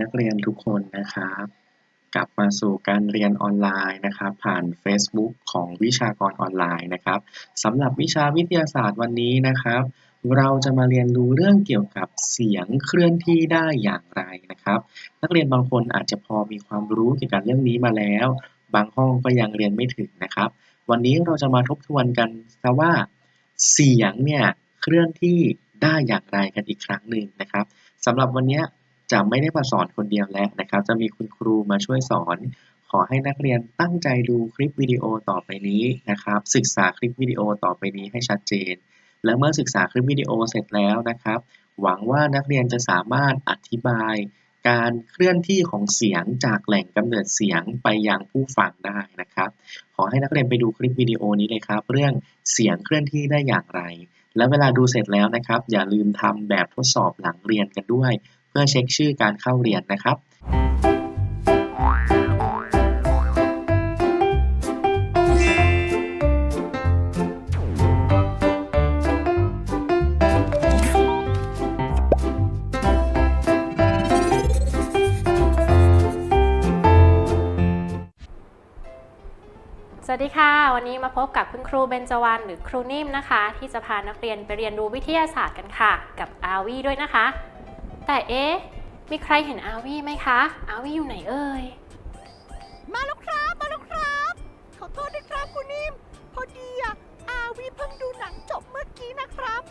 นักเรียนทุกคนนะครับ กลับมาสู่การเรียนออนไลน์นะครับ ผ่าน Facebook ของวิชากรออนไลน์นะครับสำหรับวิชาวิทยาศาสตร์วันนี้นะครับ เราจะมาเรียนรู้เรื่องเกี่ยวกับเสียงเคลื่อนที่ได้อย่างไรนะครับ นักเรียนบางคนอาจจะพอมีความรู้เกี่ยวกับเรื่องนี้มาแล้ว บางห้องก็ยังเรียนไม่ถึงนะครับ วันนี้เราจะมาทบทวนกันนะว่า เสียงเนี่ยเคลื่อนที่ได้อย่างไรกันอีกครั้งหนึ่งนะครับสำหรับวันนี้ จะไม่ได้มาสอนคนเดียวแล้วนะครับ จะมีคุณครูมาช่วยสอน ขอให้นักเรียนตั้งใจดูคลิปวิดีโอต่อไปนี้นะครับ ศึกษาคลิปวิดีโอต่อไปนี้ให้ชัดเจน และเมื่อศึกษาคลิปวิดีโอเสร็จแล้วนะครับ หวังว่านักเรียนจะสามารถอธิบาย การเคลื่อนที่ของเสียงจากแหล่งกำเนิดเสียงไปยังผู้ฟังได้นะครับ ขอให้นักเรียนไปดูคลิปวิดีโอนี้เลยครับ เรื่องเสียงเคลื่อนที่ได้อย่างไรและเวลาดูเสร็จแล้วนะครับ อย่าลืมทำแบบทดสอบหลังเรียนกันด้วย พื่อเช็คชื่อการเข้าเรียนนะครับสวัสดีค่ะ วันนี้มาพบกับคุณครูเบญจวรรณหรือครูนิ่มนะคะ ที่จะพานักเรียนไปเรียนรู้วิทยาศาสตร์กันค่ะ กับอาวีด้วยนะคะ แต่เอ๊ะ มีใครเห็นอาวีไหมคะ อาวีอยู่ไหนเอ่ย มาแล้วครับ มาแล้วครับ ขอโทษด้วยครับคุณนิ่ม พอดีอะอาวีเพิ่งดูหนังจบเมื่อกี้นะครับ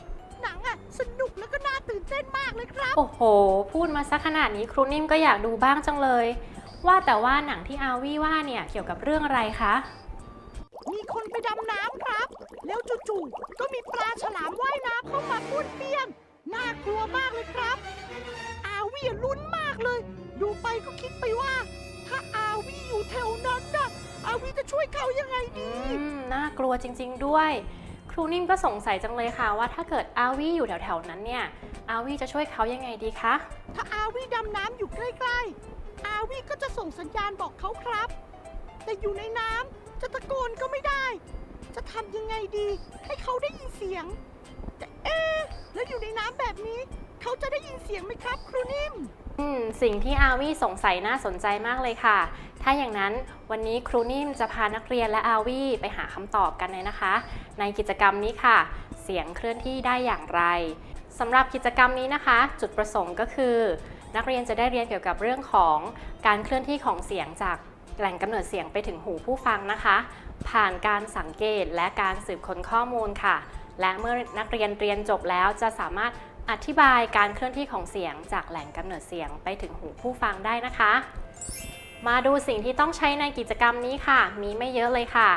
หนังอะสนุกแล้วก็น่าตื่นเต้นมากเลยครับ โอ้โห พูดมาสักขนาดนี้ครูนิ่มก็อยากดูบ้างจังเลย ว่าแต่ว่าหนังที่อาวีว่าเนี่ยเกี่ยวกับเรื่องอะไรคะ มีคนไปดำน้ำครับ แล้วจู่ๆก็มีปลาฉลามว่ายน้ำเข้ามาป้วนเปี้ยน น่ากลัวมากเลยครับ อาวีอะลุ้นมากเลย ดูไปก็คิดไปว่า ถ้าอาวีอยู่แถวนั้นน่ะอาวีจะช่วยเขายังไงดี อืมน่ากลัวจริง ๆ ด้วย ครูนิ่มก็สงสัยจังเลยค่ะว่าถ้าเกิดอาวีอยู่แถวๆนั้นเนี่ยอาวีจะช่วยเขายังไงดีคะ ถ้าอาวีดำน้ำอยู่ใกล้ๆ อาวีก็จะส่งสัญญาณบอกเขาครับ แต่อยู่ในน้ำจะตะโกนก็ไม่ได้ จะทำยังไงดี ให้เขาได้ยินเสียงแต่เอ๊ะ แล้วอยู่ในน้ำแบบนี้ เขาจะได้ยินเสียงไหมครับ ครูนิ่ม อืมสิ่งที่อาวีสงสัยน่าสนใจมากเลยค่ะ ถ้าอย่างนั้นวันนี้ครูนิ่มจะพานักเรียนและอาวีไปหาคำตอบกันเลยนะคะ ในกิจกรรมนี้ค่ะ เสียงเคลื่อนที่ได้อย่างไรสำหรับกิจกรรมนี้นะคะ จุดประสงค์ก็คือ นักเรียนจะได้เรียนเกี่ยวกับเรื่องของการเคลื่อนที่ของเสียงจากแหล่งกำเนิดเสียงไปถึงหูผู้ฟังนะคะ ผ่านการสังเกตและการสืบค้นข้อมูลค่ะ และเมื่อนักเรียนเรียนจบแล้วจะสามารถอธิบายการเคลื่อนที่ของเสียงจากแหล่งกำเนิดเสียงไปถึงหูผู้ฟังได้นะคะ มาดูสิ่งที่ต้องใช้ในกิจกรรมนี้ค่ะ มีไม่เยอะเลยค่ะ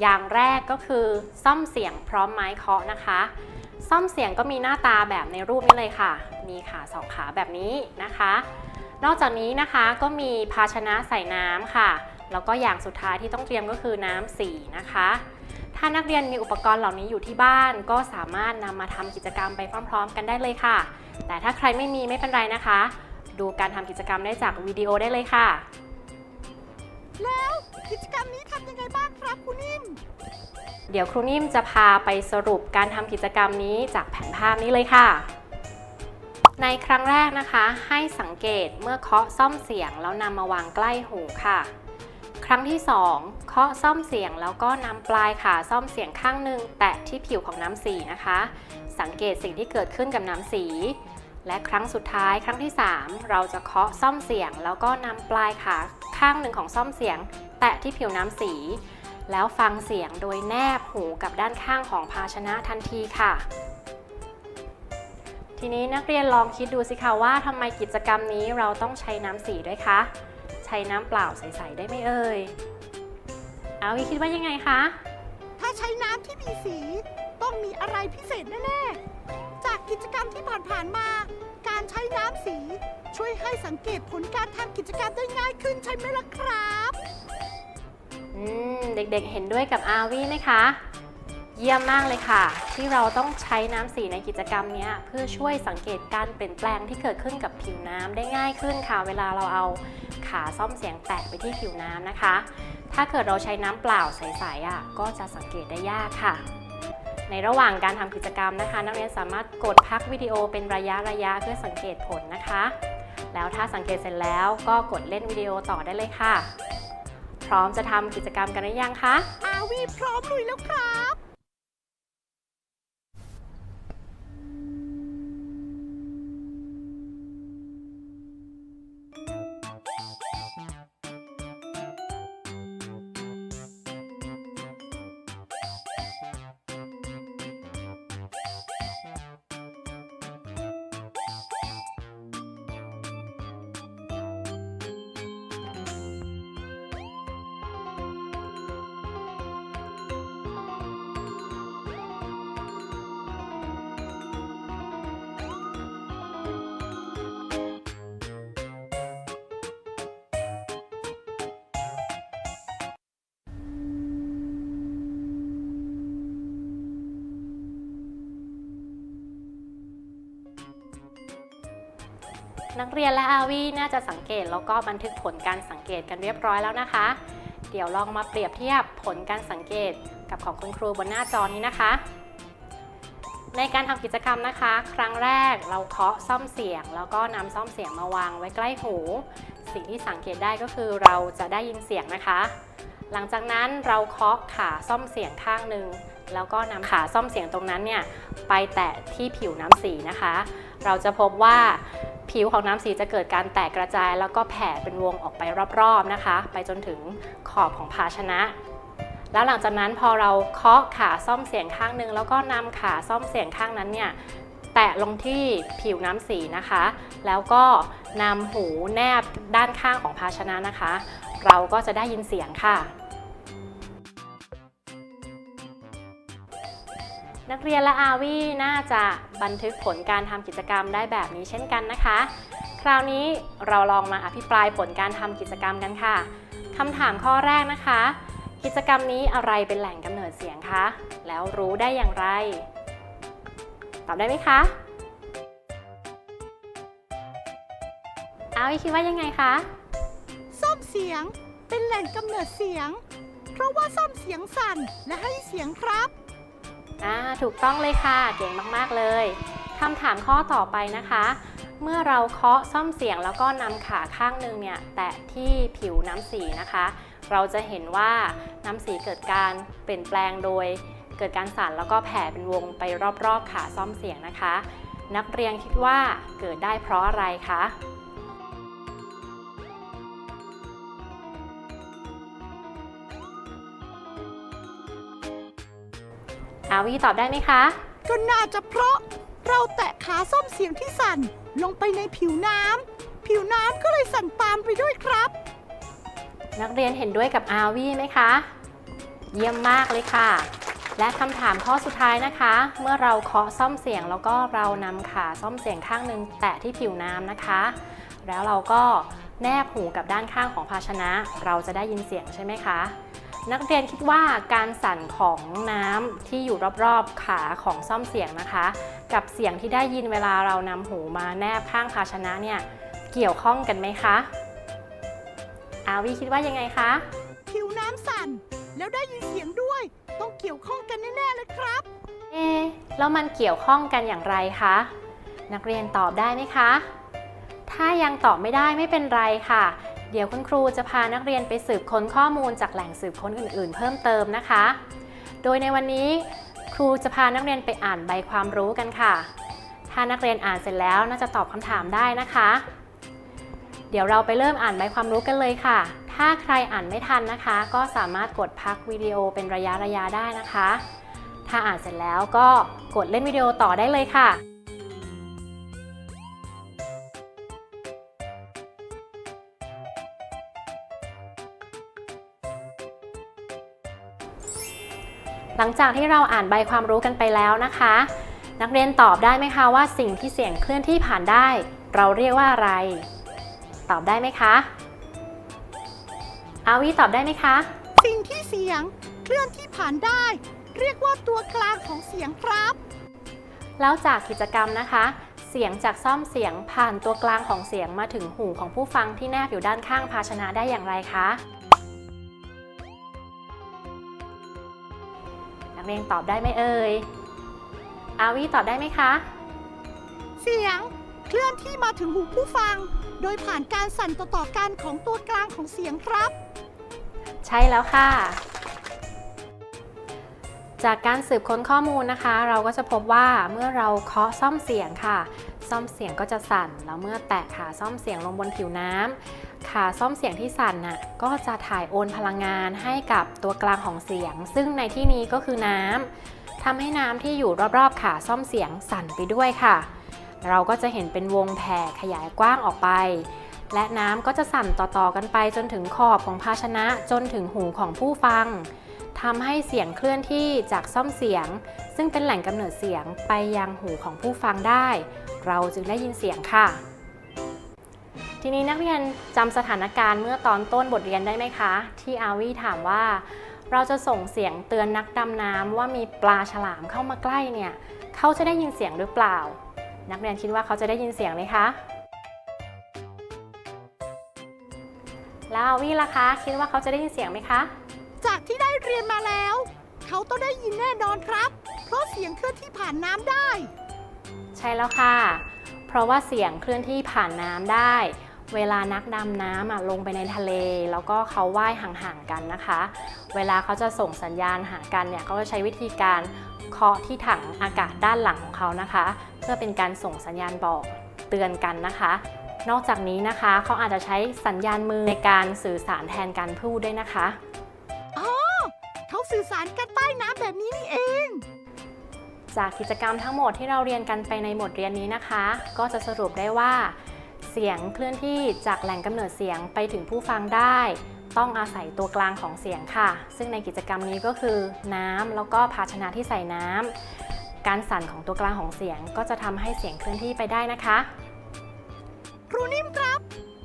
อย่างแรกก็คือซ่อมเสียงพร้อมไม้เคาะนะคะ ซ่อมเสียงก็มีหน้าตาแบบในรูปนี้เลยค่ะ มีขาสองขาแบบนี้นะคะ นอกจากนี้นะคะก็มีภาชนะใส่น้ำค่ะ แล้วก็อย่างสุดท้ายที่ต้องเตรียมก็คือน้ำสีนะคะ ถ้านักเรียนมีอุปกรณ์เหล่านี้อยู่ที่บ้าน ก็สามารถนำมาทำกิจกรรมไปพร้อม ๆ กันได้เลยค่ะ แต่ถ้าใครไม่มีไม่เป็นไรนะคะ ดูการทำกิจกรรมได้จากวิดีโอได้เลยค่ะ แล้วกิจกรรมนี้ทำยังไงบ้างครับครูนิ่ม เดี๋ยวครูนิ่มจะพาไปสรุปการทำกิจกรรมนี้จากแผนภาพนี้เลยค่ะ ในครั้งแรกนะคะ ให้สังเกตเมื่อเคาะซ่อมเสียงแล้วนำมาวางใกล้หูค่ะค รั้งที่ 2 เคาะซ่อมเสียงแล้วก็นำปลายขาซ่อมเสียงข้างหนึ่งแตะที่ผิวของน้ำสีนะคะ สังเกตสิ่งที่เกิดขึ้นกับน้ำสี และครั้งสุดท้ายครั้งที่ 3 เราจะเคาะซ่อมเสียง แล้วก็นำปลายขาข้างหนึ่งของซ่อมเสียง แตะที่ผิวน้ำสี แล้วฟังเสียงโดยแนบหูกับด้านข้างของภาชนะทันทีค่ะทีนี้นักเรียนลองคิดดูสิคะว่าทำไมกิจกรรมนี้เราต้องใช้น้ำสีด้วยคะ ช้น้ำเปล่าใสๆได้ไหมเอ่ย เอาวิคิดว่ายังไงคะ ถ้าใช้น้ำที่มีสีต้องมีอะไรพิเศษแน่ๆ จากกิจกรรมที่ผ่านๆมา การใช้น้ำสีช่วยให้สังเกตผลการทำกิจกรรมได้ง่ายขึ้นใช่ไหมล่ะครับ อืม เด็กๆ เห็นด้วยกับอาวีไหมคะ เยี่ยมมากเลยค่ะ ที่เราต้องใช้น้ำสีในกิจกรรมเนี้ยเพื่อช่วยสังเกตการเปลี่ยนแปลงที่เกิดขึ้นกับผิวน้ำได้ง่ายขึ้นค่ะ เวลาเราเอา ขาซ่อมเสียงแตะไปที่ผิวน้ำนะคะ ถ้าเกิดเราใช้น้ำเปล่าใสๆอะก็จะสังเกตได้ยากค่ะ ในระหว่างการทำกิจกรรมนะคะ นักเรียนสามารถกดพักวิดีโอเป็นระยะระยะเพื่อสังเกตผลนะคะ แล้วถ้าสังเกตเสร็จแล้วก็กดเล่นวิดีโอต่อได้เลยค่ะ พร้อมจะทำกิจกรรมกันหรือยังคะอาวีพร้อมลุยแล้วครั นักเรียนและอาวีน่าจะสังเกตแล้วก็บันทึกผลการสังเกตกันเรียบร้อยแล้วนะคะ เดี๋ยวลองมาเปรียบเทียบผลการสังเกตกับของคุณครูบนหน้าจอนี้นะคะ ในการทำกิจกรรมนะคะ ครั้งแรกเราเคาะซ่อมเสียง แล้วก็นำซ่อมเสียงมาวางไว้ใกล้หู สิ่งที่สังเกตได้ก็คือเราจะได้ยินเสียงนะคะ หลังจากนั้นเราเคาะขาซ่อมเสียงข้างหนึ่ง แล้วก็นำขาซ่อมเสียงตรงนั้นเนี่ยไปแตะที่ผิวน้ำสีนะคะ เราจะพบว่าผิวของน้ำสีจะเกิดการแตกกระจาย แล้วก็แผ่เป็นวงออกไปรอบๆนะคะ ไปจนถึงขอบของภาชนะ แล้วหลังจากนั้นพอเราเคาะขาซ่อมเสียงข้างนึง แล้วก็นำขาซ่อมเสียงข้างนั้นเนี่ยแตะลงที่ผิวน้ำสีนะคะ แล้วก็นำหูแนบด้านข้างของภาชนะนะคะ เราก็จะได้ยินเสียงค่ะ นักเรียนและอาวีน่าจะบันทึกผลการทำกิจกรรมได้แบบนี้เช่นกันนะคะ คราวนี้เราลองมาอภิปรายผลการทำกิจกรรมกันค่ะคำถามข้อแรกนะคะ กิจกรรมนี้อะไรเป็นแหล่งกำเนิดเสียงคะ แล้วรู้ได้อย่างไร ตอบได้ไหมคะอาวีคิดว่ายังไงคะซ่อมเสียงเป็นแหล่งกำเนิดเสียง เพราะว่าซ่อมเสียงสั่นและให้เสียงครับ อ่าถูกต้องเลยค่ะ เก่งมากๆเลยคำถามข้อต่อไปนะคะ เมื่อเราเคาะซ่อมเสียงแล้วก็นำขาข้างหนึ่งเนี่ยแตะที่ผิวน้ำสีนะคะ เราจะเห็นว่าน้ำสีเกิดการเปลี่ยนแปลงโดยเกิดการสั่นแล้วก็แผ่เป็นวงไปรอบๆขาซ่อมเสียงนะคะ นักเรียนคิดว่าเกิดได้เพราะอะไรคะ อาวีตอบได้ไหมคะ ก็น่าจะเพราะเราแตะขาซ่อมเสียงที่สั่นลงไปในผิวน้ำผิวน้ำก็เลยสั่นตามไปด้วยครับ นักเรียนเห็นด้วยกับอาวีไหมคะ เยี่ยมมากเลยค่ะ และคำถามข้อสุดท้ายนะคะ เมื่อเราเคาะซ่อมเสียงแล้วก็เรานำขาซ่อมเสียงข้างหนึ่งแตะที่ผิวน้ำนะคะ แล้วเราก็แนบหูกับด้านข้างของภาชนะ เราจะได้ยินเสียงใช่ไหมคะ นักเรียนคิดว่าการสั่นของน้ำที่อยู่รอบๆขาของซ่อมเสียงนะคะ กับเสียงที่ได้ยินเวลาเรานำหูมาแนบข้างภาชนะเนี่ยเกี่ยวข้องกันไหมคะ อาวีคิดว่ายังไงคะ ผิวน้ำสั่นแล้วได้ยินเสียงด้วย ต้องเกี่ยวข้องกันแน่ๆเลยครับ เอ๊ะแล้วมันเกี่ยวข้องกันอย่างไรคะ นักเรียนตอบได้ไหมคะ ถ้ายังตอบไม่ได้ไม่เป็นไรค่ะ เดี๋ยวคุณครูจะพานักเรียนไปสืบค้นข้อมูลจากแหล่งสืบค้นอื่น ๆ เพิ่มเติมนะคะ โดยในวันนี้ครูจะพานักเรียนไปอ่านใบความรู้กันค่ะ ถ้านักเรียนอ่านเสร็จแล้วน่าจะตอบคำถามได้นะคะ เดี๋ยวเราไปเริ่มอ่านใบความรู้กันเลยค่ะ ถ้าใครอ่านไม่ทันนะคะ ก็สามารถกดพักวิดีโอเป็นระยะระยะๆได้นะคะ ถ้าอ่านเสร็จแล้วก็กดเล่นวิดีโอต่อได้เลยค่ะ ลังจากที่เราอ่านใบความรู้กันไปแล้วนะคะ นักเรียนตอบได้ไหมคะว่าสิ่งที่เสียงเคลื่อนที่ผ่านได้ เราเรียกว่าอะไร ตอบได้ไหมคะ อาวีตอบได้ไหมคะ สิ่งที่เสียงเคลื่อนที่ผ่านได้ เรียกว่าตัวกลางของเสียงครับ แล้วจากกิจกรรมนะคะ เสียงจากซ่อมเสียงผ่านตัวกลางของเสียงมาถึงหูของผู้ฟังที่แนบอยู่ด้านข้างภาชนะได้อย่างไรคะ นักเรียนตอบได้ไหมเอ่ย อาวีตอบได้ไหมคะ เสียงเคลื่อนที่มาถึงหูผู้ฟัง โดยผ่านการสั่นต่อๆกันของตัวกลางของเสียงครับ ใช่แล้วค่ะ จากการสืบค้นข้อมูลนะคะ เราก็จะพบว่าเมื่อเราเคาะซ่อมเสียงค่ะ ซ่อมเสียงก็จะสั่น แล้วเมื่อแตะขาซ่อมเสียงลงบนผิวน้ำ ขาซ่อมเสียงที่สั่นน่ะก็จะถ่ายโอนพลังงานให้กับตัวกลางของเสียง ซึ่งในที่นี้ก็คือน้ำทำให้น้ำที่อยู่รอบๆขาซ่อมเสียงสั่นไปด้วยค่ะ เราก็จะเห็นเป็นวงแผ่ขยายกว้างออกไป และน้ำก็จะสั่นต่อๆกันไปจนถึงขอบของภาชนะจนถึงหูของผู้ฟังทำให้เสียงเคลื่อนที่จากซ่อมเสียง ซึ่งเป็นแหล่งกำเนิดเสียงไปยังหูของผู้ฟังได้ เราจึงได้ยินเสียงค่ะ ทีนี้นักเรียนจำสถานการณ์เมื่อตอนต้นบทเรียนได้ไหมคะ ที่อาวีถามว่า เราจะส่งเสียงเตือนนักดำน้ำว่ามีปลาฉลามเข้ามาใกล้เนี่ยเขาจะได้ยินเสียงหรือเปล่า นักเรียนคิดว่าเขาจะได้ยินเสียงไหมคะแล้วอาวีล่ะคะ คิดว่าเขาจะได้ยินเสียงไหมคะ จากที่ได้เรียนมาแล้ว เขาต้องได้ยินแน่นอนครับ เพราะเสียงเคลื่อนที่ผ่านน้ำได้ ใช่แล้วค่ะ เพราะว่าเสียงเคลื่อนที่ผ่านน้ำได้ เวลานักดำน้ำอะลงไปในทะเล แล้วก็เขาว่ายห่างๆกันนะคะ เวลาเขาจะส่งสัญญาณหากันเนี่ยเขาจะใช้วิธีการเคาะที่ถังอากาศด้านหลังของเขานะคะ เพื่อเป็นการส่งสัญญาณบอกเตือนกันนะคะ นอกจากนี้นะคะเขาอาจจะใช้สัญญาณมือในการสื่อสารแทนการพูดด้วยนะคะเขาสื่อสารกันใต้น้ำแบบนี้นี่เองจากกิจกรรมทั้งหมดที่เราเรียนกันไปในบทเรียนนี้นะคะ ก็จะสรุปได้ว่า เสียงเคลื่อนที่จากแหล่งกำเนิดเสียงไปถึงผู้ฟังได้ ต้องอาศัยตัวกลางของเสียงค่ะ ซึ่งในกิจกรรมนี้ก็คือ น้ำแล้วก็ภาชนะที่ใส่น้ำการสั่นของตัวกลางของเสียงก็จะทำให้เสียงเคลื่อนที่ไปได้นะคะ ครูนิ่มครับ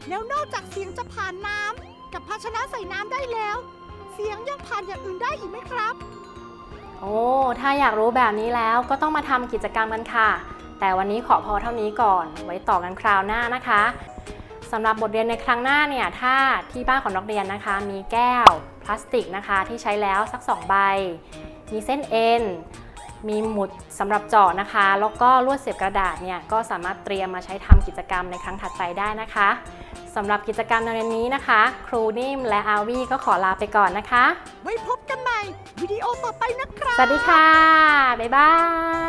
แล้วนอกจากเสียงจะผ่านน้ำกับภาชนะใส่น้ำได้แล้ว เสียงยังผ่านอย่างอื่นได้อีกไหมครับ โอ้ถ้าอยากรู้แบบนี้แล้วก็ต้องมาทำกิจกรรมกันค่ะ แต่วันนี้ขอพอเท่านี้ก่อน ไว้ต่อกันคราวหน้านะคะสำหรับบทเรียนในครั้งหน้าเนี่ยถ้าที่บ้านของนักเรียนนะคะ มีแก้วพลาสติกนะคะ ที่ใช้แล้วสัก 2 ใบ มีเส้นเอ็นมีหมุดสำหรับเจาะนะคะ แล้วก็ลวดเสียบกระดาษเนี่ยก็สามารถเตรียมมาใช้ทำกิจกรรมในครั้งถัดไปได้นะคะสำหรับกิจกรรมในเรียนนี้นะคะ ครูนิ่มและอาวีก็ขอลาไปก่อนนะคะ ไว้พบกันใหม่ วิดีโอต่อไปนะครับ สวัสดีค่ะ บ๊ายบาย